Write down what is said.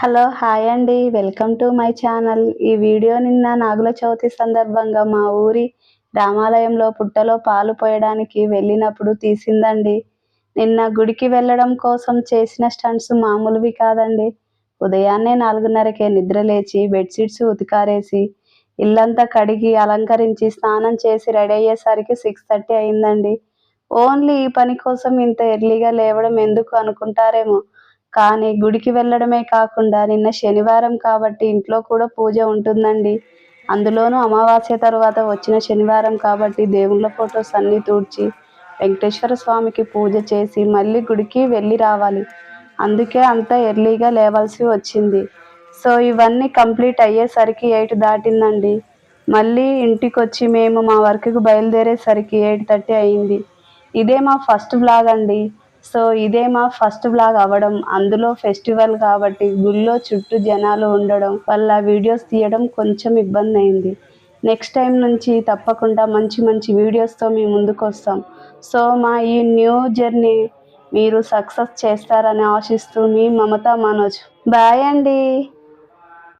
Hello hi అండి. Welcome to my channel. ఈ video నిన్న నాగుల చవితి సందర్భంగా మా ఊరి రామాలయంలో పుట్టలో పాలు పోయడానికి వెళ్ళినప్పుడు తీసిందండి. నిన్న గుడికి వెళ్ళడం కోసం చేసిన స్టంట్స్ మామూలువి కాదండి. ఉదయాన్నే నాలుగున్నరకే నిద్ర లేచి బెడ్షీట్స్ ఉతికారేసి ఇల్లంతా కడిగి అలంకరించి స్నానం చేసి రెడీ అయ్యేసరికి సిక్స్ థర్టీ అయిందండి. ఓన్లీ ఈ పని కోసం ఇంత ఎర్లీగా లేవడం ఎందుకు అనుకుంటారేమో. కానీ గుడికి వెళ్ళడమే కాకుండా నిన్న శనివారం కాబట్టి ఇంట్లో కూడా పూజ ఉంటుందండి. అందులోనూ అమావాస్య తర్వాత వచ్చిన శనివారం కాబట్టి దేవుళ్ళ ఫొటోస్ అన్నీ తూడ్చి వెంకటేశ్వర స్వామికి పూజ చేసి మళ్ళీ గుడికి వెళ్ళి రావాలి. అందుకే అంత ఎర్లీగా లేవాల్సి వచ్చింది. సో ఇవన్నీ కంప్లీట్ అయ్యేసరికి ఎయిట్ దాటిందండి. మళ్ళీ ఇంటికి వచ్చి మేము మా వర్క్కి బయలుదేరేసరికి ఎయిట్ థర్టీ అయింది. ఇదే మా ఫస్ట్ బ్లాగ్ అండి. సో ఇదే మా ఫస్ట్ బ్లాగ్ అవ్వడం. అందులో ఫెస్టివల్ కాబట్టి గుళ్ళో చుట్టూ జనాలు ఉండడం వల్ల వీడియోస్ తీయడం కొంచెం ఇబ్బంది అయింది. నెక్స్ట్ టైం నుంచి తప్పకుండా మంచి మంచి వీడియోస్తో మీ ముందుకు వస్తాం. సో మా ఈ న్యూ జర్నీ మీరు సక్సెస్ చేస్తారని ఆశిస్తూ మీ మమతా మనోజ్. బాయ్ అండి.